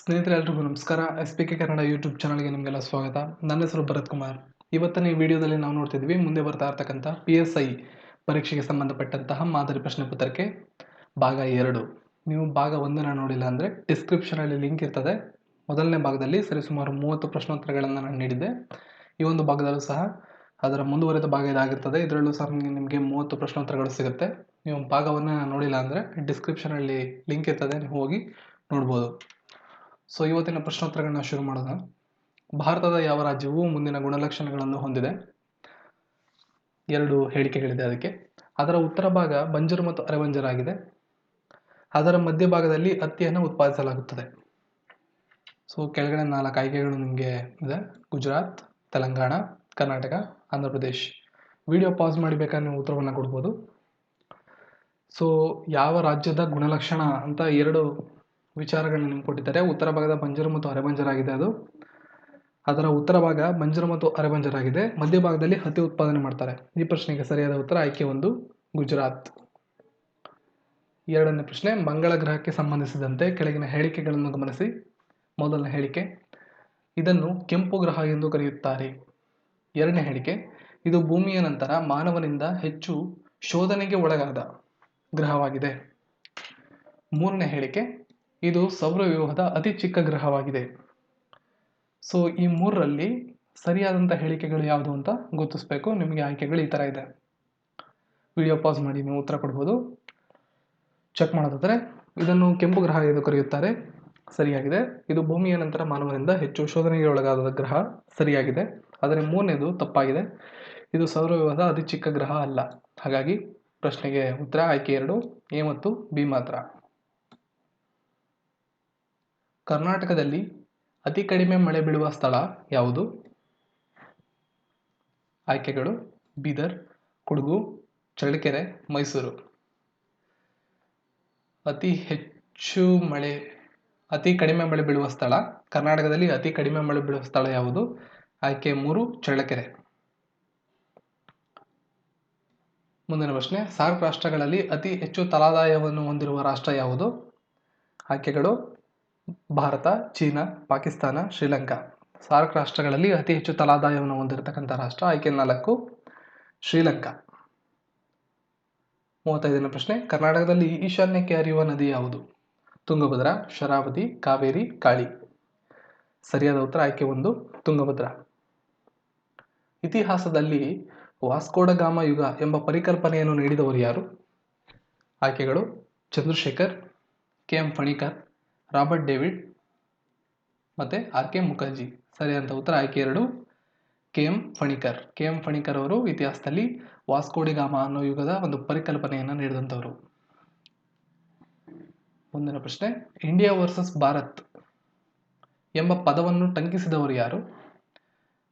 ಸ್ನೇಹಿತರೆ ಎಲ್ರಿಗೂ ನಮಸ್ಕಾರ. S P K Kannada YouTube ಚಾನಲ್ಗೆ ನಿಮಗೆಲ್ಲ ಸ್ವಾಗತ. ನನ್ನ ಹೆಸರು ಭರತ್ ಕುಮಾರ್. ಇವತ್ತಿನ ಈ ವಿಡಿಯೋದಲ್ಲಿ ನಾವು ನೋಡ್ತಿದ್ವಿ, ಮುಂದೆ ಬರ್ತಾ ಇರ್ತಕ್ಕಂಥ ಪಿ ಎಸ್ ಐ ಪರೀಕ್ಷೆಗೆ ಸಂಬಂಧಪಟ್ಟಂತಹ ಮಾದರಿ ಪ್ರಶ್ನೆ ಪತ್ರಕ್ಕೆ ಭಾಗ ಎರಡು. ನೀವು ಭಾಗ ಒಂದನ್ನು ನೋಡಿಲ್ಲ ಅಂದರೆ ಡಿಸ್ಕ್ರಿಪ್ಷನಲ್ಲಿ ಲಿಂಕ್ ಇರ್ತದೆ. ಮೊದಲನೇ ಭಾಗದಲ್ಲಿ ಸರಿಸುಮಾರು ಮೂವತ್ತು ಪ್ರಶ್ನೋತ್ತರಗಳನ್ನು ನಾನು ನೀಡಿದ್ದೆ. ಈ ಒಂದು ಭಾಗದಲ್ಲೂ ಸಹ ಅದರ ಮುಂದುವರೆದ ಭಾಗ ಇದಾಗಿರ್ತದೆ. ಇದರಲ್ಲೂ ಸಹ ನಿಮಗೆ ಮೂವತ್ತು ಪ್ರಶ್ನೋತ್ತರಗಳು ಸಿಗುತ್ತೆ. ನೀವು ಭಾಗವನ್ನು ನೋಡಿಲ್ಲ ಅಂದರೆ ಡಿಸ್ಕ್ರಿಪ್ಷನಲ್ಲಿ ಲಿಂಕ್ ಇರ್ತದೆ. ನೀವು ಹೋಗಿ ನೋಡ್ಬೋದು. ಸೊ ಇವತ್ತಿನ ಪ್ರಶ್ನೋತ್ತರಗಳನ್ನ ಶುರು ಮಾಡೋಣ. ಭಾರತದ ಯಾವ ರಾಜ್ಯವು ಮುಂದಿನ ಗುಣಲಕ್ಷಣಗಳನ್ನು ಹೊಂದಿದೆ? ಎರಡು ಹೇಳಿಕೆಗಳಿದೆ ಅದಕ್ಕೆ. ಅದರ ಉತ್ತರ ಭಾಗ ಬಂಜರು ಮತ್ತು ಅರೆಬಂಜರಾಗಿದೆ. ಅದರ ಮಧ್ಯಭಾಗದಲ್ಲಿ ಹತ್ತಿಯನ್ನು ಉತ್ಪಾದಿಸಲಾಗುತ್ತದೆ. ಸೊ ಕೆಳಗಡೆ ನಾಲ್ಕು ಆಯ್ಕೆಗಳು ನಿಮಗೆ ಇದೆ. ಗುಜರಾತ್, ತೆಲಂಗಾಣ, ಕರ್ನಾಟಕ ಆಂಧ್ರ ಪ್ರದೇಶ್ ವಿಡಿಯೋ ಪಾಸ್ ಮಾಡಬೇಕಾದ್ರೆ ನೀವು ಉತ್ತರವನ್ನು ಕೊಡ್ಬೋದು. ಸೊ ಯಾವ ರಾಜ್ಯದ ಗುಣಲಕ್ಷಣ ಅಂತ ಎರಡು ವಿಚಾರಗಳನ್ನ ನಿಮ್ಗೆ ಕೊಟ್ಟಿದ್ದಾರೆ. ಉತ್ತರ ಭಾಗದ ಬಂಜರು ಮತ್ತು ಅರೆಬಂಜರಾಗಿದೆ ಅದು. ಅದರ ಉತ್ತರ ಭಾಗ ಬಂಜರು ಮತ್ತು ಅರೆಬಂಜರಾಗಿದೆ. ಮಧ್ಯಭಾಗದಲ್ಲಿ ಹತ್ತಿ ಉತ್ಪಾದನೆ ಮಾಡ್ತಾರೆ. ಈ ಪ್ರಶ್ನೆಗೆ ಸರಿಯಾದ ಉತ್ತರ ಆಯ್ಕೆ ಒಂದು ಗುಜರಾತ್. ಎರಡನೇ ಪ್ರಶ್ನೆ, ಮಂಗಳ ಗ್ರಹಕ್ಕೆ ಸಂಬಂಧಿಸಿದಂತೆ ಕೆಳಗಿನ ಹೇಳಿಕೆಗಳನ್ನು ಗಮನಿಸಿ. ಮೊದಲನೇ ಹೇಳಿಕೆ, ಇದನ್ನು ಕೆಂಪು ಗ್ರಹ ಎಂದು ಕರೆಯುತ್ತಾರೆ. ಎರಡನೇ ಹೇಳಿಕೆ, ಇದು ಭೂಮಿಯ ನಂತರ ಮಾನವನಿಂದ ಹೆಚ್ಚು ಶೋಧನೆಗೆ ಒಳಗಾದ ಗ್ರಹವಾಗಿದೆ. ಮೂರನೇ ಹೇಳಿಕೆ ಇದು ಸೌರವ್ಯೂಹದ ಅತಿ ಚಿಕ್ಕ ಗ್ರಹವಾಗಿದೆ. ಸೊ ಈ ಮೂರರಲ್ಲಿ ಸರಿಯಾದಂಥ ಹೇಳಿಕೆಗಳು ಯಾವುದು ಅಂತ ಗುರುತಿಸ್ಬೇಕು. ನಿಮಗೆ ಆಯ್ಕೆಗಳು ಈ ಥರ ಇದೆ. ವಿಡಿಯೋ ಪಾಸ್ ಮಾಡಿ, ನೀವು ಉತ್ತರ ಕೊಡ್ಬೋದು. ಚೆಕ್ ಮಾಡೋದಾದರೆ, ಇದನ್ನು ಕೆಂಪು ಗ್ರಹ ಎಂದು ಕರೆಯುತ್ತಾರೆ. ಸರಿಯಾಗಿದೆ. ಇದು ಭೂಮಿಯ ನಂತರ ಮಾನವನಿಂದ ಹೆಚ್ಚು ಶೋಧನೆಗೆ ಒಳಗಾದ ಗ್ರಹ. ಸರಿಯಾಗಿದೆ. ಆದರೆ ಮೂರನೇದು ತಪ್ಪಾಗಿದೆ. ಇದು ಸೌರವ್ಯೂಹದ ಅತಿ ಚಿಕ್ಕ ಗ್ರಹ ಅಲ್ಲ. ಹಾಗಾಗಿ ಪ್ರಶ್ನೆಗೆ ಉತ್ತರ, ಆಯ್ಕೆ ಎರಡು, ಎ ಮತ್ತು ಬಿ ಮಾತ್ರ. ಕರ್ನಾಟಕದಲ್ಲಿ ಅತಿ ಕಡಿಮೆ ಮಳೆ ಬೀಳುವ ಸ್ಥಳ ಯಾವುದು? ಆಯ್ಕೆಗಳು ಬೀದರ್, ಕೊಡಗು, ಚಳ್ಳಕೆರೆ, ಮೈಸೂರು. ಅತಿ ಹೆಚ್ಚು ಮಳೆ, ಅತಿ ಕಡಿಮೆ ಮಳೆ ಬೀಳುವ ಸ್ಥಳ ಕರ್ನಾಟಕದಲ್ಲಿ ಅತಿ ಕಡಿಮೆ ಮಳೆ ಬೀಳುವ ಸ್ಥಳ ಯಾವುದು? ಆಯ್ಕೆ ಮೂರು, ಚಳ್ಳಕೆರೆ. ಮುಂದಿನ ಪ್ರಶ್ನೆ, ಸಾರ್ಕ್ ರಾಷ್ಟ್ರಗಳಲ್ಲಿ ಅತಿ ಹೆಚ್ಚು ತಲಾದಾಯವನ್ನು ಹೊಂದಿರುವ ರಾಷ್ಟ್ರ ಯಾವುದು? ಆಯ್ಕೆಗಳು ಭಾರತ, ಚೀನಾ, ಪಾಕಿಸ್ತಾನ, ಶ್ರೀಲಂಕಾ. ಸಾರ್ಕ್ ರಾಷ್ಟ್ರಗಳಲ್ಲಿ ಅತಿ ಹೆಚ್ಚು ತಲಾದಾಯವನ್ನು ಹೊಂದಿರತಕ್ಕಂಥ ರಾಷ್ಟ್ರ ಆಯ್ಕೆ ನಾಲ್ಕು, ಶ್ರೀಲಂಕಾ. ಮೂವತ್ತೈದನೇ ಪ್ರಶ್ನೆ, ಕರ್ನಾಟಕದಲ್ಲಿ ಈಶಾನ್ಯಕ್ಕೆ ಹರಿಯುವ ನದಿ ಯಾವುದು? ತುಂಗಭದ್ರ, ಶರಾವತಿ, ಕಾವೇರಿ, ಕಾಳಿ. ಸರಿಯಾದ ಉತ್ತರ ಆಯ್ಕೆ ಒಂದು, ತುಂಗಭದ್ರ. ಇತಿಹಾಸದಲ್ಲಿ ವಾಸ್ಕೋಡಗಾಮ ಯುಗ ಎಂಬ ಪರಿಕಲ್ಪನೆಯನ್ನು ನೀಡಿದವರು ಯಾರು? ಆಯ್ಕೆಗಳು, Chandrashekhar, K M Panikkar Robert David ಮತ್ತು ಆರ್ ಕೆ ಮುಖರ್ಜಿ. ಸರಿಯಾದಂಥ ಉತ್ತರ ಆಯ್ಕೆ ಎರಡು. K M Panikkar. K M Panikkar ಅವರು ಇತಿಹಾಸದಲ್ಲಿ ವಾಸ್ಕೋಡಿಗಾಮ ಅನ್ನೋ ಯುಗದ ಒಂದು ಪರಿಕಲ್ಪನೆಯನ್ನು ನೀಡಿದಂಥವರು. ಮುಂದಿನ ಪ್ರಶ್ನೆ. ಇಂಡಿಯಾ ವರ್ಸಸ್ ಭಾರತ್ ಎಂಬ ಪದವನ್ನು ಟಂಕಿಸಿದವರು ಯಾರು?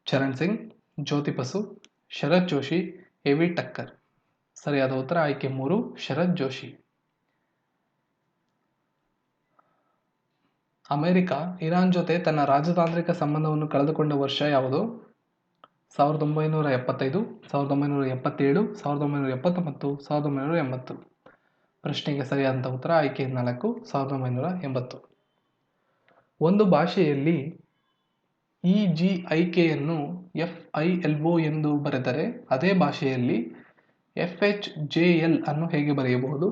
Charan Singh, Jyoti Basu, Sharad Joshi, A V Thakkar. ಸರಿಯಾದ ಉತ್ತರ ಆಯ್ಕೆ ಮೂರು, ಶರತ್ ಜೋಶಿ. ಅಮೆರಿಕ, ಇರಾನ್ ಜೊತೆ ತನ್ನ ರಾಜತಾಂತ್ರಿಕ ಸಂಬಂಧವನ್ನು ಕಳೆದುಕೊಂಡ ವರ್ಷ ಯಾವುದು? ಸಾವಿರದ ಒಂಬೈನೂರ ಎಪ್ಪತ್ತೈದು, ಸಾವಿರದ ಒಂಬೈನೂರ ಎಪ್ಪತ್ತೇಳು, ಸಾವಿರದ ಒಂಬೈನೂರ ಎಪ್ಪತ್ತೊಂಬತ್ತು, ಸಾವಿರದ ಒಂಬೈನೂರ ಎಂಬತ್ತು. ಪ್ರಶ್ನೆಗೆ ಸರಿಯಾದಂಥ ಉತ್ತರ ಆಯ್ಕೆ ನಾಲ್ಕು, ಸಾವಿರದ ಒಂಬೈನೂರ ಎಂಬತ್ತು. ಒಂದು ಭಾಷೆಯಲ್ಲಿ ಇ ಜಿ ಐ ಕೆಯನ್ನು ಎಫ್ ಐ ಎಲ್ ಒ ಎಂದು ಬರೆದರೆ ಅದೇ ಭಾಷೆಯಲ್ಲಿ ಎಫ್ ಎಚ್ ಜೆ ಎಲ್ ಅನ್ನು ಹೇಗೆ ಬರೆಯಬಹುದು?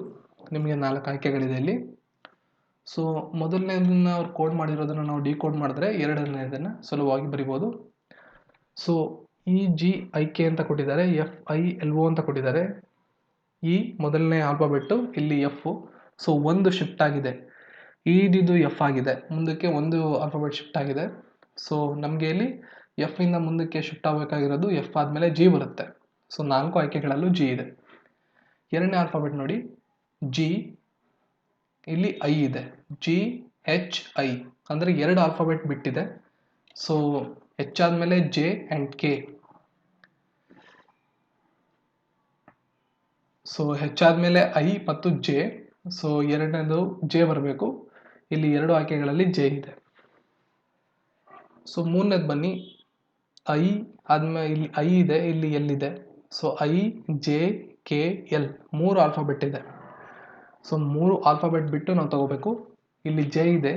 ನಿಮಗೆ ನಾಲ್ಕು ಆಯ್ಕೆಗಳಿದೆ ಇಲ್ಲಿ. ಸೊ ಮೊದಲನೇದನ್ನ ಅವ್ರು ಕೋಡ್ ಮಾಡಿರೋದನ್ನು ನಾವು ಡಿಕೋಡ್ ಮಾಡಿದ್ರೆ ಎರಡನೇದನ್ನು ಸುಲಭವಾಗಿ ಬರಿಬೋದು. So E G I K ಅಂತ ಕೊಟ್ಟಿದ್ದಾರೆ. ಎಫ್ ಐ ಎಲ್ ಒ ಅಂತ ಕೊಟ್ಟಿದ್ದಾರೆ. ಇ ಮೊದಲನೇ ಆಲ್ಫಾಬೆಟ್ಟು ಇಲ್ಲಿ ಎಫ್ ಸೊ ಒಂದು ಶಿಫ್ಟ್ ಆಗಿದೆ. ಇದಿದು ಎಫ್ ಆಗಿದೆ. ಮುಂದಕ್ಕೆ ಒಂದು ಆಲ್ಫಾಬೆಟ್ ಶಿಫ್ಟ್ ಆಗಿದೆ. ಸೊ ನಮಗೆ ಇಲ್ಲಿ ಎಫ್ ಇಂದ ಮುಂದಕ್ಕೆ ಶಿಫ್ಟ್ ಆಗಬೇಕಾಗಿರೋದು ಎಫ್ ಆದಮೇಲೆ ಜಿ ಬರುತ್ತೆ. ಸೊ ನಾಲ್ಕು ಆಯ್ಕೆಗಳಲ್ಲೂ ಜಿ ಇದೆ. ಎರಡನೇ ಆಲ್ಫಾಬೆಟ್ ನೋಡಿ. ಜಿ ಇಲ್ಲಿ ಐ ಇದೆ. ಜಿ ಎಚ್ ಐ ಅಂದರೆ ಎರಡು ಆಲ್ಫಾಬೆಟ್ ಬಿಟ್ಟಿದೆ. ಸೊ ಎಚ್ ಆದಮೇಲೆ ಜೆ ಆ್ಯಂಡ್ ಕೆ ಸೊ ಆದ್ಮೇಲೆ ಐ ಮತ್ತು ಜೆ ಸೊ ಎರಡನೇದು ಜೆ ಬರಬೇಕು. ಇಲ್ಲಿ ಎರಡು ಆಯ್ಕೆಗಳಲ್ಲಿ ಜೆ ಇದೆ. ಸೊ ಮೂರನೇದು ಬನ್ನಿ. ಐ ಆದ್ಮೇಲೆ ಇಲ್ಲಿ ಐ ಇದೆ, ಇಲ್ಲಿ ಎಲ್ ಇದೆ. So I J K L ಮೂರು ಆಲ್ಫಾಬೆಟ್ ಇದೆ. ಸೊ ಮೂರು ಆಲ್ಫಾಬೆಟ್ ಬಿಟ್ಟು ನಾವು ತಗೋಬೇಕು. ಇಲ್ಲಿ ಜೆ ಇದೆ.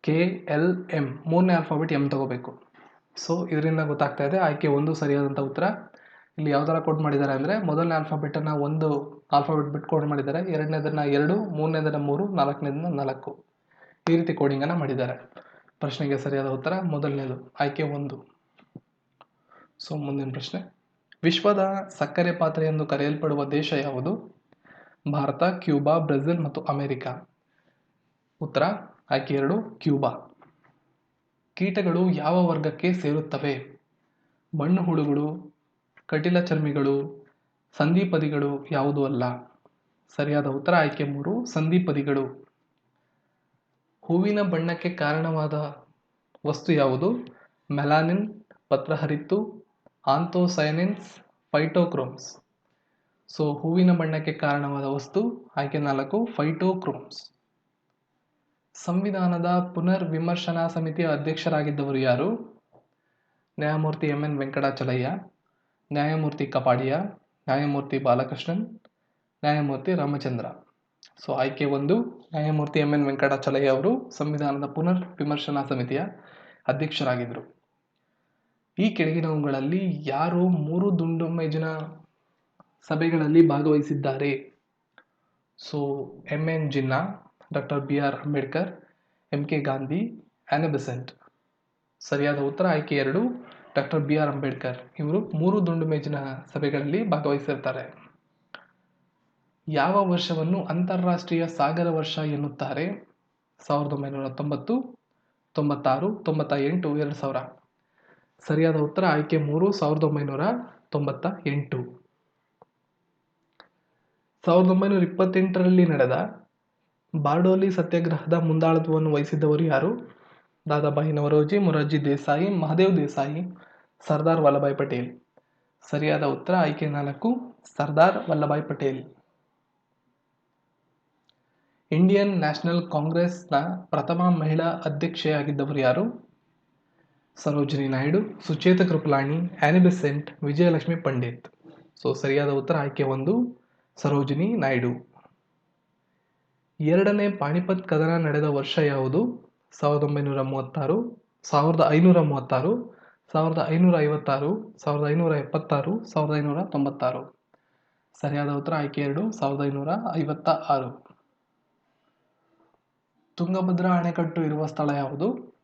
ಕೆ ಎಲ್ ಎಂ ಮೂರನೇ ಆಲ್ಫಾಬೆಟ್ ಎಂ ತಗೋಬೇಕು. ಸೊ ಇದರಿಂದ ಗೊತ್ತಾಗ್ತಾ ಇದೆ. ಆಯ್ಕೆ ಒಂದು ಸರಿಯಾದಂಥ ಉತ್ತರ. ಇಲ್ಲಿ ಯಾವ ಥರ ಕೋಡ್ ಮಾಡಿದ್ದಾರೆ ಅಂದರೆ ಮೊದಲನೇ ಆಲ್ಫಾಬೆಟನ್ನು ಒಂದು ಆಲ್ಫಾಬೆಟ್ ಬಿಟ್ಟು ಕೋಡ್ ಮಾಡಿದ್ದಾರೆ. ಎರಡನೇದನ್ನು ಎರಡು, ಮೂರನೇದನ್ನು ಮೂರು, ನಾಲ್ಕನೇದನ್ನು ನಾಲ್ಕು. ಈ ರೀತಿ ಕೋಡಿಂಗನ್ನು ಮಾಡಿದ್ದಾರೆ. ಪ್ರಶ್ನೆಗೆ ಸರಿಯಾದ ಉತ್ತರ, ಮೊದಲನೇದು. ಆಯ್ಕೆ ಒಂದು. ಸೊ ಮುಂದಿನ ಪ್ರಶ್ನೆ. ವಿಶ್ವದ ಸಕ್ಕರೆ ಪಾತ್ರೆ ಎಂದು ಕರೆಯಲ್ಪಡುವ ದೇಶ ಯಾವುದು? ಭಾರತ, ಕ್ಯೂಬಾ, ಬ್ರೆಜಿಲ್ ಮತ್ತು ಅಮೆರಿಕ. ಉತ್ತರ, ಆಯ್ಕೆ ಎರಡು, ಕ್ಯೂಬಾ. ಕೀಟಗಳು ಯಾವ ವರ್ಗಕ್ಕೆ ಸೇರುತ್ತವೆ? ಮಣ್ಣು ಹುಳುಗಳು, ಕಟಿಲ ಚರ್ಮಿಗಳು, ಸಂಧಿಪದಿಗಳು ಯಾವುದೂ ಅಲ್ಲ. ಸರಿಯಾದ ಉತ್ತರ, ಆಯ್ಕೆ ಮೂರು, ಸಂಧಿಪದಿಗಳು. ಹೂವಿನ ಬಣ್ಣಕ್ಕೆ ಕಾರಣವಾದ ವಸ್ತು ಯಾವುದು? ಮೆಲಾನಿನ್, ಪತ್ರಹರಿತ್ತು, ಆಂಥೋಸೈನಿನ್ಸ್, ಫೈಟೋಕ್ರೋಮ್ಸ್. ಸೊ, ಹೂವಿನ ಬಣ್ಣಕ್ಕೆ ಕಾರಣವಾದ ವಸ್ತು, ಆಯ್ಕೆ ನಾಲ್ಕು, ಫೈಟೋಕ್ರೋಮ್ಸ್. ಸಂವಿಧಾನದ ಪುನರ್ ವಿಮರ್ಶನಾ ಸಮಿತಿಯ ಅಧ್ಯಕ್ಷರಾಗಿದ್ದವರು ಯಾರು? ನ್ಯಾಯಮೂರ್ತಿ ಎಂ ಎನ್ ವೆಂಕಟಾಚಲಯ್ಯ, ನ್ಯಾಯಮೂರ್ತಿ ಕಪಾಡಿಯ, ನ್ಯಾಯಮೂರ್ತಿ ಬಾಲಕೃಷ್ಣನ್, ನ್ಯಾಯಮೂರ್ತಿ ರಾಮಚಂದ್ರ. ಸೊ ಆಯ್ಕೆ ಒಂದು, ನ್ಯಾಯಮೂರ್ತಿ ಎಂ ಎನ್ ವೆಂಕಟಾಚಲಯ್ಯ ಅವರು ಸಂವಿಧಾನದ ಪುನರ್ ವಿಮರ್ಶನಾ ಸಮಿತಿಯ ಅಧ್ಯಕ್ಷರಾಗಿದ್ದರು. ಈ ಕೆಳಗಿನವುಗಳಲ್ಲಿ ಯಾರು ಮೂರು ದುಂಡೊಮ್ಮೆ ಜನ ಸಭೆಗಳಲ್ಲಿ ಭಾಗವಹಿಸಿದ್ದಾರೆ. So M N Jinnah doctor B R Ambedkar M K Gandhi Annie Besant ಸರಿಯಾದ ಉತ್ತರ ಆಯ್ಕೆ ಎರಡು, ಡಾಕ್ಟರ್ ಬಿ ಆರ್ ಅಂಬೇಡ್ಕರ್. ಇವರು ಮೂರು ದುಂಡು ಮೇಜಿನ ಸಭೆಗಳಲ್ಲಿ ಭಾಗವಹಿಸಿರ್ತಾರೆ. ಯಾವ ವರ್ಷವನ್ನು ಅಂತಾರಾಷ್ಟ್ರೀಯ ಸಾಗರ ವರ್ಷ ಎನ್ನುತ್ತಾರೆ? ಸಾವಿರದ ಒಂಬೈನೂರ ತೊಂಬತ್ತು, ತೊಂಬತ್ತಾರು ತೊಂಬತ್ತ ಎಂಟು ಎರಡು ಸಾವಿರ. ಸರಿಯಾದ ಉತ್ತರ ಆಯ್ಕೆ ಮೂರು, ಸಾವಿರದ ಒಂಬೈನೂರ ತೊಂಬತ್ತ ಎಂಟು ಸಾವಿರದ ಒಂಬೈನೂರ ಇಪ್ಪತ್ತೆಂಟರಲ್ಲಿ ನಡೆದ ಬಾರ್ಡೋಲಿ ಸತ್ಯಾಗ್ರಹದ ಮುಂದಾಳತ್ವವನ್ನು ವಹಿಸಿದ್ದವರು ಯಾರು? ದಾದಾಬಾಯಿ ನವರೋಜಿ ಮೊರಾರ್ಜಿ ದೇಸಾಯಿ, ಮಹದೇವ್ ದೇಸಾಯಿ, ಸರ್ದಾರ್ ವಲ್ಲಭಾಯ್ ಪಟೇಲ್. ಸರಿಯಾದ ಉತ್ತರ ಆಯ್ಕೆ ನಾಲ್ಕು, ಸರ್ದಾರ್ ವಲ್ಲಭಾಯ್ ಪಟೇಲ್. ಇಂಡಿಯನ್ ನ್ಯಾಷನಲ್ ಕಾಂಗ್ರೆಸ್ನ ಪ್ರಥಮ ಮಹಿಳಾ ಅಧ್ಯಕ್ಷೆಯಾಗಿದ್ದವರು ಯಾರು? Sarojini Naidu, Sucheta Kripalani, Annie Besant, Vijayalakshmi Pandit. So, ಸರಿಯಾದ ಉತ್ತರ ಆಯ್ಕೆ ಒಂದು, ಸರೋಜಿನಿ ನಾಯ್ಡು. ಎರಡನೇ ಪಾಣಿಪತ್ ಕದನ ನಡೆದ ವರ್ಷ ಯಾವುದು? ಸಾವಿರದ ಒಂಬೈನೂರ ಮೂವತ್ತಾರು, ಸಾವಿರದ ಐನೂರ ಮೂವತ್ತಾರು, ಸಾವಿರದ ಐನೂರ ಐವತ್ತಾರು, ಸಾವಿರದ ಐನೂರ ಎಪ್ಪತ್ತಾರು, ಸಾವಿರದ ಐನೂರ ತೊಂಬತ್ತಾರು. ಸರಿಯಾದ ಉತ್ತರ ಆಯ್ಕೆ ಎರಡು, ಸಾವಿರದ ಐನೂರ ಐವತ್ತ ಆರು ತುಂಗಭದ್ರಾ ಅಣೆಕಟ್ಟು ಇರುವ ಸ್ಥಳ ಯಾವುದು?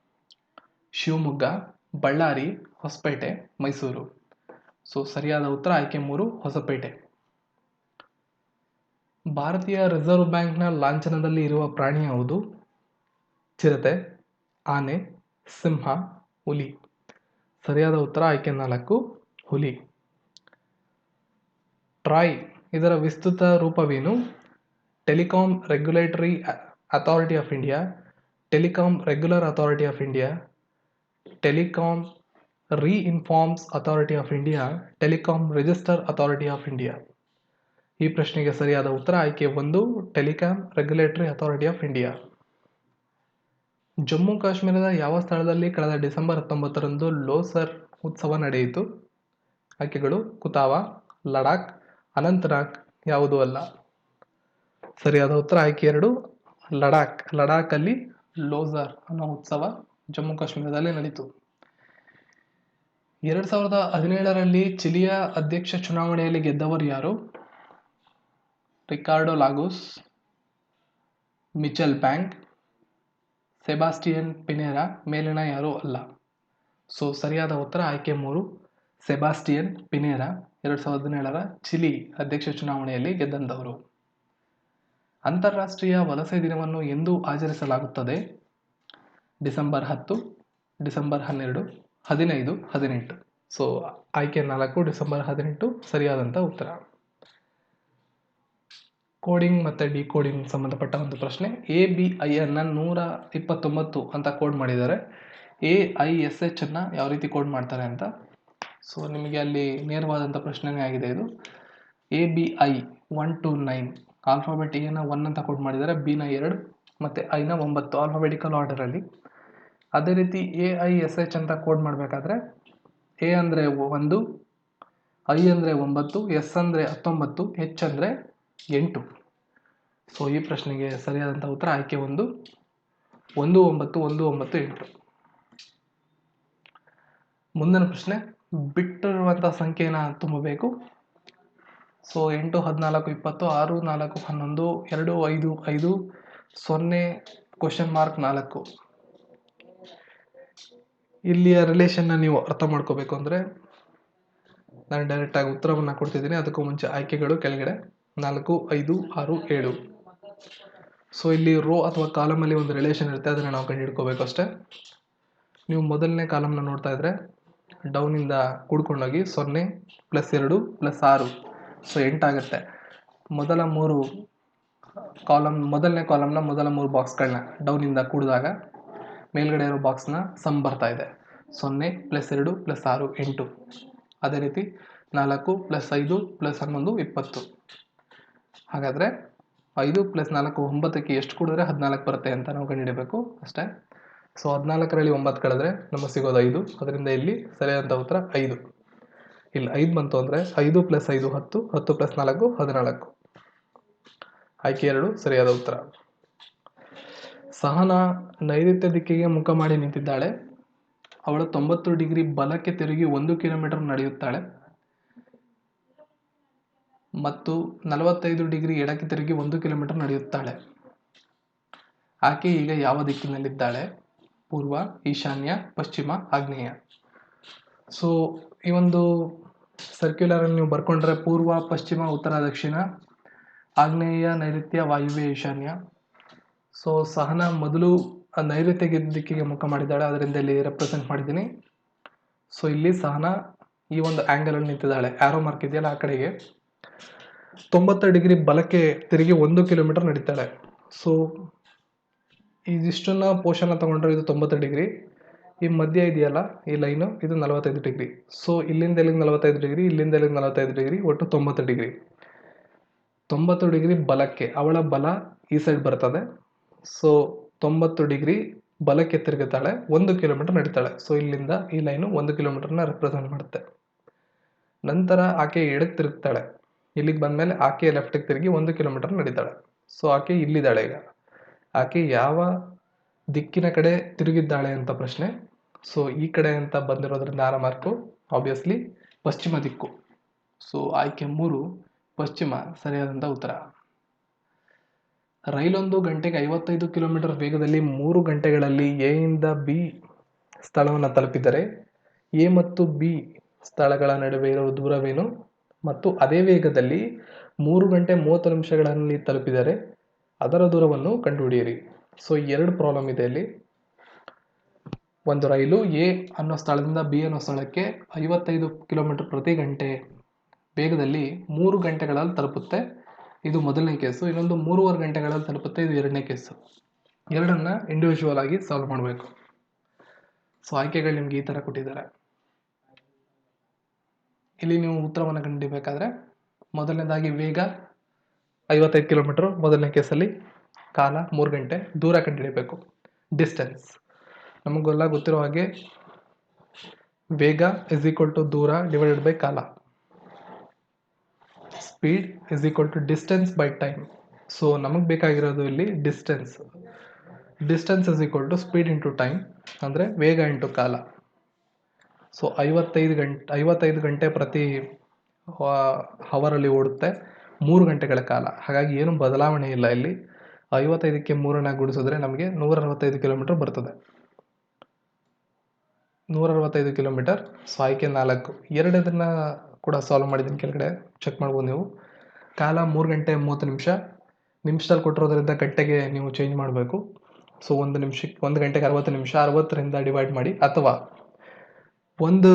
ಶಿವಮೊಗ್ಗ, ಬಳ್ಳಾರಿ, ಹೊಸಪೇಟೆ, ಮೈಸೂರು. ಸೊ ಸರಿಯಾದ ಉತ್ತರ ಆಯ್ಕೆ ಮೂರು, ಹೊಸಪೇಟೆ. ಭಾರತೀಯ ರಿಸರ್ವ್ ಬ್ಯಾಂಕ್ನ ಲಾಂಛನದಲ್ಲಿ ಇರುವ ಪ್ರಾಣಿ ಯಾವುದು? ಚಿರತೆ, ಆನೆ, ಸಿಂಹ, ಹುಲಿ. ಸರಿಯಾದ ಉತ್ತರ ಆಯ್ಕೆ ನಾಲ್ಕು, ಹುಲಿ. ಟ್ರಾಯ್, ಇದರ ವಿಸ್ತೃತ ರೂಪವೇನು? Telecom regulatory authority of India, telecom regular authority of India, telecom reinforms authority of India, telecom register authority of India. ಈ ಪ್ರಶ್ನೆಗೆ ಸರಿಯಾದ ಉತ್ತರ ಆಯ್ಕೆ ಒಂದು, telecom regulatory authority of India. Jammu ಕಾಶ್ಮೀರದ ಯಾವ ಸ್ಥಳದಲ್ಲಿ ಕಳೆದ ಡಿಸೆಂಬರ್ ಹತ್ತೊಂಬತ್ತರಂದು ಲೋಸರ್ ಉತ್ಸವ ನಡೆಯಿತು? ಆಯ್ಕೆಗಳು ಕುತಾವಾ, ಲಡಾಖ್, ಅನಂತನಾಗ್ ಯಾವುದೂ ಅಲ್ಲ. ಸರಿಯಾದ ಉತ್ತರ ಆಯ್ಕೆ ಎರಡು, ಲಡಾಖ್. ಲಡಾಖಲ್ಲಿ ಲೋಸರ್ ಅನ್ನೋ ಉತ್ಸವ ಜಮ್ಮು ಕಾಶ್ಮೀರದಲ್ಲಿ ನಡೆಯಿತು ಎರಡು ಸಾವಿರದ ಹದಿನೇಳರಲ್ಲಿ ಚಿಲಿಯ ಅಧ್ಯಕ್ಷ ಚುನಾವಣೆಯಲ್ಲಿ ಗೆದ್ದವರು ಯಾರು? ರಿಕಾರ್ಡೋ ಲಾಗೋಸ್ ಮಿಚೆಲ್ ಬ್ಯಾಂಕ್ ಸೆಬಾಸ್ಟಿಯನ್ ಪಿನೇರಾ ಮೇಲಿನ ಯಾರೂ ಅಲ್ಲ. ಸೊ ಸರಿಯಾದ ಉತ್ತರ ಆಯ್ಕೆ ಮೂರು. ಸೆಬಾಸ್ಟಿಯನ್ ಪಿನೇರಾ ಎರಡು ಸಾವಿರದ ಹದಿನೇಳರ ಚಿಲಿ ಅಧ್ಯಕ್ಷ ಚುನಾವಣೆಯಲ್ಲಿ ಗೆದ್ದಂಥವರು. ಅಂತಾರಾಷ್ಟ್ರೀಯ ವಲಸೆ ದಿನವನ್ನು ಎಂದು ಆಚರಿಸಲಾಗುತ್ತದೆ. ಡಿಸೆಂಬರ್ ಹತ್ತು, ಡಿಸೆಂಬರ್ ಹನ್ನೆರಡು, ಹದಿನೈದು, ಹದಿನೆಂಟು. ಸೊ ಆಯ್ಕೆ ನಾಲ್ಕು, ಡಿಸೆಂಬರ್ ಹದಿನೆಂಟು, ಸರಿಯಾದಂಥ ಉತ್ತರ. ಕೋಡಿಂಗ್ ಮತ್ತು ಡಿಕೋಡಿಂಗ್ ಸಂಬಂಧಪಟ್ಟ ಒಂದು ಪ್ರಶ್ನೆ. ಎ ಬಿ ಐ ಅನ್ನು ನೂರ ಇಪ್ಪತ್ತೊಂಬತ್ತು ಅಂತ ಕೋಡ್ ಮಾಡಿದ್ದಾರೆ. ಎ ಐ ಎಸ್ ಎಚ್ ಅನ್ನು ಯಾವ ರೀತಿ ಕೋಡ್ ಮಾಡ್ತಾರೆ ಅಂತ? ಸೊ ನಿಮಗೆ ಅಲ್ಲಿ ನೇರವಾದಂಥ ಪ್ರಶ್ನೆನೇ ಆಗಿದೆ ಇದು. A B I one two nine alphabet ಎನ ಒನ್ ಅಂತ ಕೋಡ್ ಮಾಡಿದ್ದಾರೆ. ಬಿನ ಎರಡು ಮತ್ತು ಐನ ಒಂಬತ್ತು ಆಲ್ಫಾಬೆಟಿಕಲ್ ಆರ್ಡರಲ್ಲಿ ಅದೇ ರೀತಿ ಎ ಐ ಎಸ್ ಎಚ್ ಅಂತ ಕೋಡ್ ಮಾಡಬೇಕಾದ್ರೆ ಎ ಅಂದರೆ ಒಂದು ಐ ಅಂದರೆ ಒಂಬತ್ತು ಎಸ್ ಅಂದರೆ ಹತ್ತೊಂಬತ್ತು ಹೆಚ್ ಅಂದರೆ ಎಂಟು. ಸೊ ಈ ಪ್ರಶ್ನೆಗೆ ಸರಿಯಾದಂಥ ಉತ್ತರ ಆಯ್ಕೆ ಒಂದು ಒಂದು ಒಂಬತ್ತು ಒಂದು ಒಂಬತ್ತು, ಎಂಟು. ಮುಂದಿನ ಪ್ರಶ್ನೆ ಬಿಟ್ಟಿರುವಂಥ ಸಂಖ್ಯೆನ ತುಂಬಬೇಕು. ಸೊ ಎಂಟು, ಹದಿನಾಲ್ಕು, ಇಪ್ಪತ್ತು, ಆರು, ನಾಲ್ಕು, ಹನ್ನೊಂದು, ಎರಡು, ಐದು ಐದು, ಸೊನ್ನೆ ಕ್ವಶನ್ ಮಾರ್ಕ್ ನಾಲ್ಕು. ಇಲ್ಲಿಯ ರಿಲೇಷನ್ನ ನೀವು ಅರ್ಥ ಮಾಡ್ಕೋಬೇಕು ಅಂದರೆ, ನಾನು ಡೈರೆಕ್ಟಾಗಿ ಉತ್ತರವನ್ನು ಕೊಡ್ತಿದ್ದೀನಿ. ಅದಕ್ಕೂ ಮುಂಚೆ ಆಯ್ಕೆಗಳು ಕೆಳಗಡೆ. ನಾಲ್ಕು, ಐದು, ಆರು, ಏಳು. ಸೊ ಇಲ್ಲಿ ರೋ ಅಥವಾ ಕಾಲಮಲ್ಲಿ ಒಂದು ರಿಲೇಷನ್ ಇರುತ್ತೆ, ಅದನ್ನು ನಾವು ಕಂಡುಹಿಡ್ಕೋಬೇಕು ಅಷ್ಟೇ. ನೀವು ಮೊದಲನೇ ಕಾಲಮ್ನ ನೋಡ್ತಾ ಇದ್ರೆ ಡೌನಿಂದ ಕೂಡ್ಕೊಂಡೋಗಿ ಸೊನ್ನೆ ಪ್ಲಸ್ ಎರಡು ಪ್ಲಸ್ ಆರು. ಸೊ ಎಂಟಾಗುತ್ತೆ ಮೊದಲ ಮೂರು ಕಾಲಮ್ ಮೊದಲನೇ ಕಾಲಮ್ನ ಮೊದಲ ಮೂರು ಬಾಕ್ಸ್ಗಳನ್ನ ಡೌನಿಂದ ಕೂಡಿದಾಗ, ಮೇಲ್ಗಡೆ ಇರೋ ಬಾಕ್ಸ್ನ ಸಮ್ ಬರ್ತಾ ಇದೆ. ಸೊನ್ನೆ ಪ್ಲಸ್ ಎರಡು ಪ್ಲಸ್ ಆರು, ಎಂಟು. ಅದೇ ರೀತಿ ನಾಲ್ಕು ಪ್ಲಸ್ ಐದು ಪ್ಲಸ್ ಹನ್ನೊಂದು, ಇಪ್ಪತ್ತು. ಹಾಗಾದರೆ ಐದು ಪ್ಲಸ್ ನಾಲ್ಕು ಒಂಬತ್ತಕ್ಕೆ ಎಷ್ಟು ಕೂಡಿದ್ರೆ ಹದಿನಾಲ್ಕು ಬರುತ್ತೆ ಅಂತ ನಾವು ಕಂಡುಹಿಡಬೇಕು ಅಷ್ಟೇ. ಸೊ ಹದಿನಾಲ್ಕರಲ್ಲಿ ಒಂಬತ್ತು ಕಳೆದ್ರೆ ನಮಗೆ ಸಿಗೋದು ಐದು. ಅದರಿಂದ ಇಲ್ಲಿ ಸರಿಯಾದಂಥ ಉತ್ತರ ಐದು. ಇಲ್ಲಿ ಐದು ಬಂತು ಅಂದರೆ ಐದು ಪ್ಲಸ್ ಐದು ಹತ್ತು ಹತ್ತು ಪ್ಲಸ್ ನಾಲ್ಕು ಹದಿನಾಲ್ಕು. ಆಯ್ಕೆ ಎರಡು ಸರಿಯಾದ ಉತ್ತರ. ಸಹನಾ ನೈಋತ್ಯ ದಿಕ್ಕಿಗೆ ಮುಖ ಮಾಡಿ ನಿಂತಿದ್ದಾಳೆ. ಅವಳು ತೊಂಬತ್ತು ಡಿಗ್ರಿ ಬಲಕ್ಕೆ ತಿರುಗಿ ಒಂದು ಕಿಲೋಮೀಟರ್ ನಡೆಯುತ್ತಾಳೆ. ಮತ್ತು ನಲವತ್ತೈದು ಡಿಗ್ರಿ ಎಡಕ್ಕೆ ತಿರುಗಿ ಒಂದು ಕಿಲೋಮೀಟರ್ ನಡೆಯುತ್ತಾಳೆ. ಆಕೆ ಈಗ ಯಾವ ದಿಕ್ಕಿನಲ್ಲಿದ್ದಾಳೆ? ಪೂರ್ವ, ಈಶಾನ್ಯ, ಪಶ್ಚಿಮ, ಆಗ್ನೇಯ. ಸೊ ಈ ಒಂದು ಸರ್ಕ್ಯುಲರ್ ನೀವು ಬರ್ಕೊಂಡ್ರೆ ಪೂರ್ವ, ಪಶ್ಚಿಮ, ಉತ್ತರ, ದಕ್ಷಿಣ, ಆಗ್ನೇಯ, ನೈಋತ್ಯ, ವಾಯುವ್ಯ, ಈಶಾನ್ಯ. ಸೊ ಸಹನ ಮೊದಲು ನೈಋತ್ಯ ದಿಕ್ಕಿಗೆ ಮುಖ ಮಾಡಿದ್ದಾಳೆ. ಅದರಿಂದ ಇಲ್ಲಿ ರೆಪ್ರೆಸೆಂಟ್ ಮಾಡಿದ್ದೀನಿ. ಸೊ ಇಲ್ಲಿ ಸಹನ ಈ ಒಂದು ಆ್ಯಂಗಲಲ್ಲಿ ನಿಂತಿದ್ದಾಳೆ. ಆ್ಯರೋ ಮಾರ್ಕ್ ಇದೆಯಲ್ಲ ಆ ಕಡೆಗೆ. ತೊಂಬತ್ತು ಡಿಗ್ರಿ ಬಲಕ್ಕೆ ತಿರುಗಿ ಒಂದು ಕಿಲೋಮೀಟರ್ ನಡೀತಾಳೆ. ಸೊ ಇದಿಷ್ಟನ್ನ ಪೋಷಣ ತಗೊಂಡ್ರೆ ಇದು ತೊಂಬತ್ತು ಡಿಗ್ರಿ. ಈ ಮಧ್ಯ ಇದೆಯಲ್ಲ, ಈ ಲೈನು ಇದು ನಲವತ್ತೈದು ಡಿಗ್ರಿ. ಸೊ ಇಲ್ಲಿಂದ ಇಲ್ಲಿಗೆ ನಲವತ್ತೈದು ಡಿಗ್ರಿ, ಇಲ್ಲಿಂದ ಇಲ್ಲಿಗೆ ನಲವತ್ತೈದು ಡಿಗ್ರಿ, ಒಟ್ಟು ತೊಂಬತ್ತು ಡಿಗ್ರಿ. ತೊಂಬತ್ತು ಡಿಗ್ರಿ ಬಲಕ್ಕೆ, ಅವಳ ಬಲ ಈ ಸೈಡ್ ಬರ್ತದೆ. ಸೊ ತೊಂಬತ್ತು ಡಿಗ್ರಿ ಬಲಕ್ಕೆ ತಿರುಗುತ್ತಾಳೆ, ಒಂದು ಕಿಲೋಮೀಟರ್ ನಡೀತಾಳೆ. ಸೊ ಇಲ್ಲಿಂದ ಈ ಲೈನು ಒಂದು ಕಿಲೋಮೀಟರ್ನ ರೆಪ್ರೆಸೆಂಟ್ ಮಾಡುತ್ತೆ. ನಂತರ ಆಕೆ ಎಡಕ್ಕೆ ತಿರುಗ್ತಾಳೆ. ಇಲ್ಲಿಗೆ ಬಂದಮೇಲೆ ಆಕೆ ಲೆಫ್ಟಿಗೆ ತಿರುಗಿ ಒಂದು ಕಿಲೋಮೀಟರ್ ನಡೀತಾಳೆ. ಸೊ ಆಕೆ ಇಲ್ಲಿದ್ದಾಳೆ ಈಗ. ಆಕೆ ಯಾವ ದಿಕ್ಕಿನ ಕಡೆ ತಿರುಗಿದ್ದಾಳೆ ಅಂತ ಪ್ರಶ್ನೆ. ಸೊ ಈ ಕಡೆ ಅಂತ ಬಂದಿರೋದ್ರಿಂದ ಆರ ಮಾರ್ಕು ಆಬ್ವಿಯಸ್ಲಿ ಪಶ್ಚಿಮ ದಿಕ್ಕು. ಸೊ ಆಯ್ಕೆ ಮೂರು, ಪಶ್ಚಿಮ ಸರಿಯಾದಂಥ ಉತ್ತರ. ರೈಲೊಂದು ಗಂಟೆಗೆ ಐವತ್ತೈದು ಕಿಲೋಮೀಟರ್ ವೇಗದಲ್ಲಿ ಮೂರು ಗಂಟೆಗಳಲ್ಲಿ ಎ ಇಂದ ಬಿ ಸ್ಥಳವನ್ನು ತಲುಪಿದರೆ ಎ ಮತ್ತು ಬಿ ಸ್ಥಳಗಳ ನಡುವೆ ಇರುವ ದೂರವೇನು? ಮತ್ತು ಅದೇ ವೇಗದಲ್ಲಿ ಮೂರು ಗಂಟೆ ಮೂವತ್ತು ನಿಮಿಷಗಳಲ್ಲಿ ತಲುಪಿದರೆ ಅದರ ದೂರವನ್ನು ಕಂಡುಹಿಡಿಯಿರಿ. ಸೊ ಎರಡು ಪ್ರಾಬ್ಲಮ್ ಇದೆ ಇಲ್ಲಿ. ಒಂದು ರೈಲು ಎ ಅನ್ನೋ ಸ್ಥಳದಿಂದ ಬಿ ಅನ್ನೋ ಸ್ಥಳಕ್ಕೆ ಐವತ್ತೈದು ಕಿಲೋಮೀಟರ್ ಪ್ರತಿ ಗಂಟೆ ವೇಗದಲ್ಲಿ ಮೂರು ಗಂಟೆಗಳಲ್ಲಿ ತಲುಪುತ್ತೆ. ಇದು ಮೊದಲನೇ ಕೇಸು. ಇನ್ನೊಂದು ಮೂರುವರೆ ಗಂಟೆಗಳಲ್ಲಿ ತಲುಪುತ್ತೆ. ಇದು ಎರಡನೇ ಕೇಸು. ಎರಡನ್ನ ಇಂಡಿವಿಜುವಲ್ ಆಗಿ ಸಾಲ್ವ್ ಮಾಡಬೇಕು. ಸೊ ಆಯ್ಕೆಗಳು ನಿಮ್ಗೆ ಈ ಥರ ಕೊಟ್ಟಿದ್ದಾರೆ. ಇಲ್ಲಿ ನೀವು ಉತ್ತರವನ್ನು ಕಂಡುಹಿಡಿಬೇಕಾದ್ರೆ ಮೊದಲನೇದಾಗಿ ವೇಗ ಐವತ್ತೈದು ಕಿಲೋಮೀಟರ್, ಮೊದಲನೇ ಕೇಸಲ್ಲಿ ಕಾಲ ಮೂರು ಗಂಟೆ, ದೂರ ಕಂಡುಹಿಡಿಯಬೇಕು ಡಿಸ್ಟೆನ್ಸ್ ನಮಗೆಲ್ಲ ಗೊತ್ತಿರೋ ಹಾಗೆ ವೇಗ ಇಸ್ ಈಕ್ವಲ್ ಟು ದೂರ ಡಿವೈಡೆಡ್ ಬೈ ಕಾಲ. Speed is equal to distance by time so ನಮಗೆ ಬೇಕಾಗಿರೋದು ಇಲ್ಲಿ distance distance is equal to speed into time ಅಂದರೆ ವೇಗ ಇಂಟು ಕಾಲ. ಸೊ ಐವತ್ತೈದು ಗಂಟೆ ಐವತ್ತೈದು ಗಂಟೆ ಪ್ರತಿ ಹವರಲ್ಲಿ ಓಡುತ್ತೆ. ಮೂರು ಗಂಟೆಗಳ ಕಾಲ. ಹಾಗಾಗಿ ಏನು ಬದಲಾವಣೆ ಇಲ್ಲ ಇಲ್ಲಿ. ಐವತ್ತೈದಕ್ಕೆ ಮೂರನ್ನ ಗುಡಿಸಿದ್ರೆ ನಮಗೆ ನೂರ ಅರವತ್ತೈದು ಕಿಲೋಮೀಟರ್ ಬರ್ತದೆ. ನೂರ ಅರವತ್ತೈದು ಕಿಲೋಮೀಟರ್ ಸೊ ಆಯ್ಕೆ ನಾಲ್ಕು. ಎರಡನ್ನ ಕೂಡ ಸಾಲ್ವ್ ಮಾಡಿದ್ದೀನಿ ಕೆಳಗಡೆ. ಚೆಕ್ ಮಾಡ್ಬೋದು ನೀವು. ಕಾಲ ಮೂರು ಗಂಟೆ ಮೂವತ್ತು ನಿಮಿಷ. ನಿಮಿಷದಲ್ಲಿ ಕೊಟ್ಟಿರೋದ್ರಿಂದ ಗಂಟೆಗೆ ನೀವು ಚೇಂಜ್ ಮಾಡಬೇಕು. ಸೊ ಒಂದು ನಿಮಿಷಕ್ಕೆ, ಒಂದು ಗಂಟೆಗೆ ಅರವತ್ತು ನಿಮಿಷ, ಅರವತ್ತರಿಂದ ಡಿವೈಡ್ ಮಾಡಿ. ಅಥವಾ ಒಂದು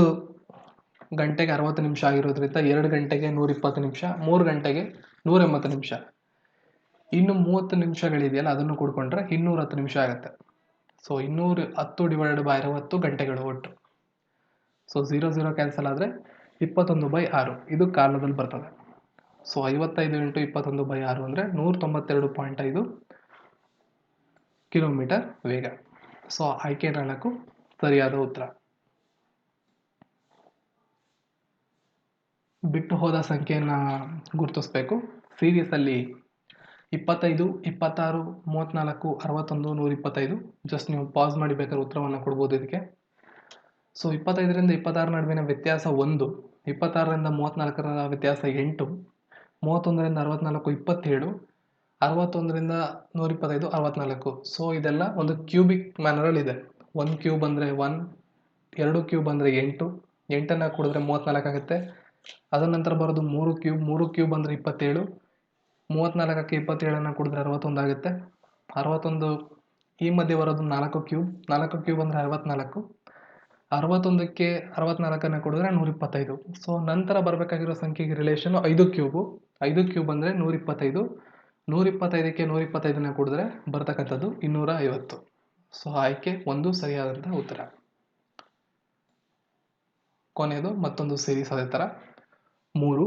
ಗಂಟೆಗೆ ಅರವತ್ತು ನಿಮಿಷ ಆಗಿರೋದ್ರಿಂದ ಎರಡು ಗಂಟೆಗೆ ನೂರ ಇಪ್ಪತ್ತು ನಿಮಿಷ, ಮೂರು ಗಂಟೆಗೆ ನೂರ ಎಂಬತ್ತು ನಿಮಿಷ. ಇನ್ನು ಮೂವತ್ತು ನಿಮಿಷಗಳಿದೆಯಲ್ಲ, ಅದನ್ನು ಕೂಡ್ಕೊಂಡ್ರೆ ಇನ್ನೂರ ಹತ್ತು ನಿಮಿಷ ಆಗುತ್ತೆ. ಸೊ ಇನ್ನೂರು ಹತ್ತು ಡಿವೈಡೆಡ್ ಬೈ ಅರವತ್ತು ಗಂಟೆಗಳು ಒಟ್ಟು. ಸೊ ಝೀರೋ ಝೀರೋ ಕ್ಯಾನ್ಸಲ್ ಆದರೆ ಇಪ್ಪತ್ತೊಂದು ಬೈ ಆರು. ಇದು ಕಾಲದಲ್ಲಿ ಬರ್ತದೆ. ಸೊ ಐವತ್ತೈದು ಇಂಟು ಇಪ್ಪತ್ತೊಂದು ಬೈ ಆರು ಅಂದರೆ ನೂರ ತೊಂಬತ್ತೆರಡು ಪಾಯಿಂಟ್ ಐದು ಕಿಲೋಮೀಟರ್ ವೇಗ. ಸೊ ಆಯ್ಕೆ ನಾಲ್ಕು ಸರಿಯಾದ ಉತ್ತರ. ಬಿಟ್ಟು ಹೋದ ಸಂಖ್ಯೆಯನ್ನು ಗುರುತಿಸ್ಬೇಕು. ಸೀರೀಸಲ್ಲಿ ಇಪ್ಪತ್ತೈದು, ಇಪ್ಪತ್ತಾರು ಮೂವತ್ತ್ನಾಲ್ಕು ಅರವತ್ತೊಂದು ನೂರ ಇಪ್ಪತ್ತೈದು ಜಸ್ಟ್ ನೀವು ಪಾಸ್ ಮಾಡಿ ಬೇಕಾದ್ರೆ ಉತ್ತರವನ್ನು ಕೊಡ್ಬೋದು ಇದಕ್ಕೆ. ಸೊ ಇಪ್ಪತ್ತೈದರಿಂದ ಇಪ್ಪತ್ತಾರು ನಡುವಿನ ವ್ಯತ್ಯಾಸ ಒಂದು. ಇಪ್ಪತ್ತಾರರಿಂದ ಮೂವತ್ತ್ನಾಲ್ಕರ ವ್ಯತ್ಯಾಸ ಎಂಟು. ಮೂವತ್ತೊಂದರಿಂದ ಅರವತ್ತ್ನಾಲ್ಕು ಇಪ್ಪತ್ತೇಳು. ಅರವತ್ತೊಂದರಿಂದ ನೂರಿಪ್ಪತ್ತೈದು ಅರವತ್ತ್ನಾಲ್ಕು ಸೊ ಇದೆಲ್ಲ ಒಂದು ಕ್ಯೂಬಿಕ್ ಮ್ಯಾನರಲ್ಲಿದೆ ಒಂದು ಕ್ಯೂಬ್ ಅಂದರೆ ಒನ್ ಎರಡು ಕ್ಯೂಬ್ ಅಂದರೆ ಎಂಟು. ಎಂಟನ್ನು ಕೂಡಿದ್ರೆ ಮೂವತ್ತ್ನಾಲ್ಕು ಆಗುತ್ತೆ. ಅದರ ನಂತರ ಬರೋದು ಮೂರು ಕ್ಯೂಬ್ ಮೂರು ಕ್ಯೂಬ್ ಅಂದರೆ ಇಪ್ಪತ್ತೇಳು ಮೂವತ್ತ್ನಾಲ್ಕಕ್ಕೆ ಇಪ್ಪತ್ತೇಳನ್ನು ಕೊಡಿದ್ರೆ ಅರವತ್ತೊಂದು ಆಗುತ್ತೆ. ಅರವತ್ತೊಂದು, ಈ ಮಧ್ಯೆ ಬರೋದು ನಾಲ್ಕು ಕ್ಯೂಬ್ ನಾಲ್ಕು ಕ್ಯೂಬ್ ಅಂದರೆ ಅರವತ್ತ್ನಾಲ್ಕು ಅರವತ್ತೊಂದಕ್ಕೆ ಅರವತ್ತ್ನಾಲ್ಕನ್ನು ಕೊಡಿದ್ರೆ ನೂರಿಪ್ಪತ್ತೈದು. ಸೊ ನಂತರ ಬರಬೇಕಾಗಿರೋ ಸಂಖ್ಯೆಗೆ ರಿಲೇಷನು ಐದು ಕ್ಯೂಬು ಐದು ಕ್ಯೂಬ್ ಅಂದರೆ ನೂರಿಪ್ಪತ್ತೈದು, ನೂರಿಪ್ಪತ್ತೈದಕ್ಕೆ ನೂರಿಪ್ಪತ್ತೈದನ್ನು ಕೂಡಿದ್ರೆ ಬರ್ತಕ್ಕಂಥದ್ದು ಇನ್ನೂರ ಐವತ್ತು ಸೊ ಆಯ್ಕೆ ಒಂದು ಸರಿಯಾದಂಥ ಉತ್ತರ. ಕೊನೆಯದು ಮತ್ತೊಂದು ಸೀರೀಸ್ ಅದೇ ಥರ. ಮೂರು,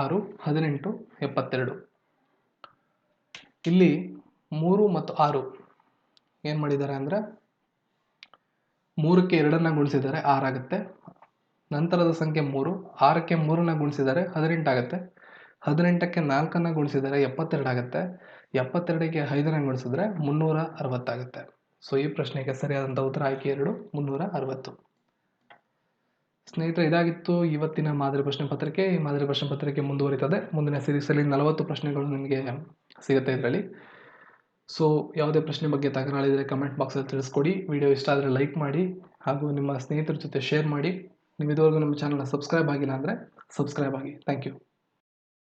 ಆರು, ಹದಿನೆಂಟು, ಎಪ್ಪತ್ತೆರಡು. ಇಲ್ಲಿ ಮೂರು ಮತ್ತು ಆರು ಏನು ಮಾಡಿದ್ದಾರೆ ಅಂದರೆ ಮೂರಕ್ಕೆ ಎರಡನ್ನು ಗುಣಿಸಿದರೆ ಆರಾಗುತ್ತೆ ನಂತರದ ಸಂಖ್ಯೆ ಮೂರು, ಆರಕ್ಕೆ ಮೂರನ್ನು ಗುಣಿಸಿದರೆ ಹದಿನೆಂಟಾಗುತ್ತೆ ಹದಿನೆಂಟಕ್ಕೆ ನಾಲ್ಕನ್ನು ಗುಣಿಸಿದರೆ ಎಪ್ಪತ್ತೆರಡು ಆಗುತ್ತೆ. ಎಪ್ಪತ್ತೆರಡಿಗೆ ಐದನ್ನು ಗುಣಿಸಿದ್ರೆ ಮುನ್ನೂರ ಅರವತ್ತಾಗುತ್ತೆ ಸೊ ಈ ಪ್ರಶ್ನೆಗೆ ಸರಿಯಾದಂಥ ಉತ್ತರ ಆಯ್ಕೆ ಎರಡು, ಮುನ್ನೂರ ಅರವತ್ತು. ಸ್ನೇಹಿತರೆ, ಇದಾಗಿತ್ತು ಇವತ್ತಿನ ಮಾದರಿ ಪ್ರಶ್ನೆ ಪತ್ರಿಕೆ. ಈ ಮಾದರಿ ಪ್ರಶ್ನೆ ಪತ್ರಿಕೆ ಮುಂದುವರಿತದೆ. ಮುಂದಿನ ಸೀರೀಸಲ್ಲಿ ನಲವತ್ತು ಪ್ರಶ್ನೆಗಳು ನಿಮಗೆ ಸಿಗುತ್ತೆ ಇದರಲ್ಲಿ. ಸೊ ಯಾವುದೇ ಪ್ರಶ್ನೆ ಬಗ್ಗೆ ತಕರಾಳಿದರೆ ಕಮೆಂಟ್ ಬಾಕ್ಸಲ್ಲಿ ತಿಳಿಸ್ಕೊಡಿ. ವಿಡಿಯೋ ಇಷ್ಟ ಆದರೆ ಲೈಕ್ ಮಾಡಿ. ಹಾಗೂ ನಿಮ್ಮ ಸ್ನೇಹಿತರ ಜೊತೆ ಶೇರ್ ಮಾಡಿ. ನೀವು ಇದುವರೆಗೂ ನಮ್ಮ ಚಾನಲ್ನ ಸಬ್ಸ್ಕ್ರೈಬ್ ಆಗಿಲ್ಲ ಅಂದರೆ ಸಬ್ಸ್ಕ್ರೈಬ್ ಆಗಿ. Thank you